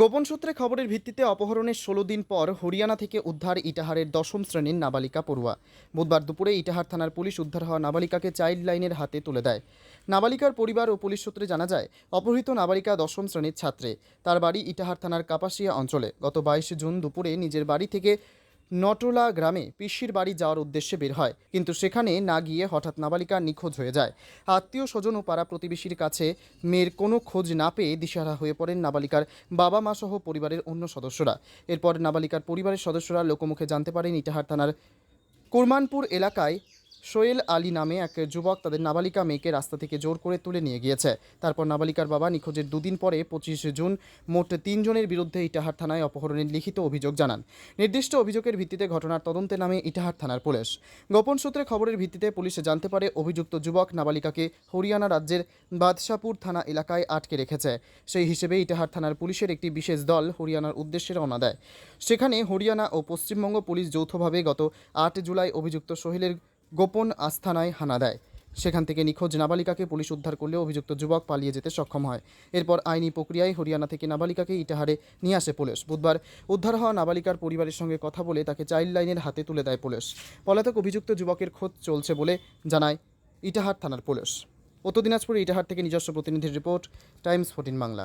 গোপন সূত্রে খবরের ভিত্তিতে অপহরণের ষোলো দিন পর হরিয়ানা থেকে উদ্ধার ইটাহারের দশম শ্রেণির নাবালিকা পড়ুয়া। বুধবার দুপুরে ইটাহার থানার পুলিশ উদ্ধার হওয়া নাবালিকাকে চাইল্ড লাইনের হাতে তুলে দেয়। নাবালিকার পরিবার ও পুলিশ সূত্রে জানা যায়, অপহৃত নাবালিকা দশম শ্রেণির ছাত্রে। তার বাড়ি ইটাহার থানার কাপাসিয়া অঞ্চলে। গত বাইশে জুন দুপুরে নিজের বাড়ি থেকে নটোলা গ্রামে পিসির বাড়ি যাওয়ার উদ্দেশ্যে বের হয়। কিন্তু সেখানে না গিয়ে হঠাৎ নাবালিকা নিখোঁজ হয়ে যায়। আত্মীয় স্বজন ও পাড়া প্রতিবেশীর কাছে মেয়ের কোনো খোঁজ না পেয়ে দিশারা হয়ে পড়েন নাবালিকার বাবা মা সহ পরিবারের অন্য সদস্যরা। এরপর নাবালিকার পরিবারের সদস্যরা লোকমুখে জানতে পারেন ইটাহার থানার কুরমানপুর এলাকায় সোয়েল আলী নামে এক যুবক তাদের নাবালিকা মেয়েকে রাস্তা থেকে জোর করে তুলে নিয়ে গিয়েছে। তারপর নাবালিকার বাবা নিখোঁজের দুদিন পরে, পঁচিশে জুন, মোট তিনজনের বিরুদ্ধে ইটাহার থানায় অপহরণের লিখিত অভিযোগ জানান। নির্দিষ্ট অভিযোগের ভিত্তিতে ঘটনার তদন্তে নামে ইটাহার থানার পুলিশ। গোপন সূত্রে খবরের ভিত্তিতে পুলিশ জানতে পারে, অভিযুক্ত যুবক নাবালিকাকে হরিয়ানা রাজ্যের বাদশাপুর থানা এলাকায় আটকে রেখেছে। সেই হিসেবে ইটাহার থানার পুলিশের একটি বিশেষ দল হরিয়ানার উদ্দেশ্যে রওনা দেয়। সেখানে হরিয়ানা ও পশ্চিমবঙ্গ পুলিশ যৌথভাবে গত আট জুলাই অভিযুক্ত সোহেলের গোপন আস্থানায় হানা দেয়। সেখান থেকে নিখোঁজ নাবালিকাকে পুলিশ উদ্ধার করলেও অভিযুক্ত যুবক পালিয়ে যেতে সক্ষম হয়। এরপর আইনি প্রক্রিয়ায় হরিয়ানা থেকে নাবালিকাকে ইটাহারে নিয়ে আসে পুলিশ। বুধবার উদ্ধার হওয়া নাবালিকার পরিবারের সঙ্গে কথা বলে তাকে চাইল্ড লাইনের হাতে তুলে দেয় পুলিশ। পলাতক অভিযুক্ত যুবকের খোঁজ চলছে বলে জানায় ইটাহার থানার পুলিশ। উত্তর দিনাজপুরে ইটাহার থেকে নিজস্ব প্রতিনিধির রিপোর্ট, টাইমস ফোর্টিন বাংলা।